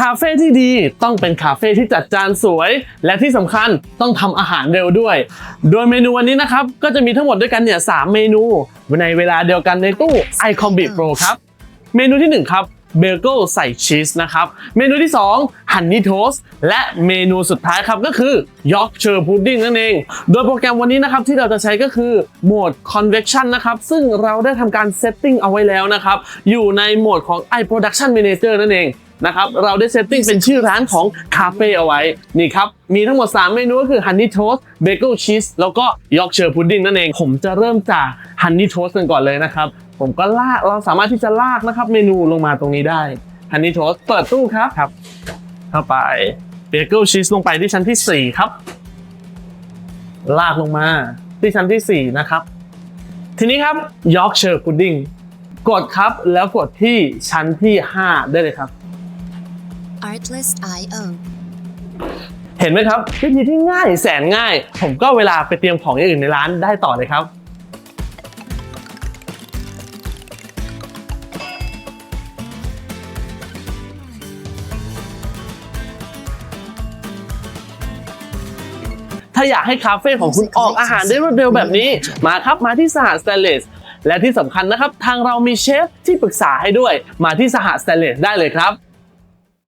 คาเฟ่ที่ดีต้องเป็นคาเฟ่ที่จัดจานสวย และที่สำคัญต้องทำอาหารเร็วด้วย โดยเมนูวันนี้นะครับ ก็จะมีทั้งหมดด้วยกันเนี่ยสามเมนู ในเวลาเดียวกันในตู้ i c o m b i Pro ครับ เมนูที่ 1 ครับเบเกิลใส่ชีสนะครับ เมนูที่2ฮันนี่โทสและเมนูสุดท้ายครับก็คือยอร์กเชอร์พุดดิ้งนั่นเอง โดยโปรแกรมวันนี้นะครับที่เราจะใช้ก็คือโหมด convection นะครับซึ่งเราได้ทำการเซตติ้งเอาไว้แล้วนะครับ อยู่ในโหมดของ iProduction Manager นั่นเอง นะครับเราได้เซตติ้งเป็นชื่อร้านของคาเฟ่เอาไว้นี่ครับมีทั้งหมด 3 เมนูก็คือ Honey Toast Bagel Cheese แล้วก็ Yorkshire Pudding นั่นเอง ผมจะเริ่มจาก Honey Toast กันก่อนเลยนะครับ ผมก็ลากเราสามารถที่จะลากนะครับเมนูลงมาตรงนี้ได้ Honey Toast เปิดตู้ครับครับ เข้าไป Bagel Cheese ลงไปที่ชั้นที่ 4 ครับ ลากลงมาที่ชั้นที่ 4 นะครับ ทีนี้ครับ Yorkshire Pudding กดครับแล้วกดที่ชั้นที่ 5 ได้เลยครับ Artlist.io เห็นไหมครับวิธีที่ง่ายแสนง่าย ผมก็เวลาไปเตรียมของอย่างอื่นในร้านได้ต่อเลยครับ ถ้าอยากให้คาเฟ่ของคุณออกอาหารได้รวดเร็วแบบนี้ มาครับมาที่สหสแตนเลสและที่สำคัญนะครับ ทางเรามีเชฟที่ปรึกษาให้ด้วย มาที่สหสแตนเลสได้เลยครับ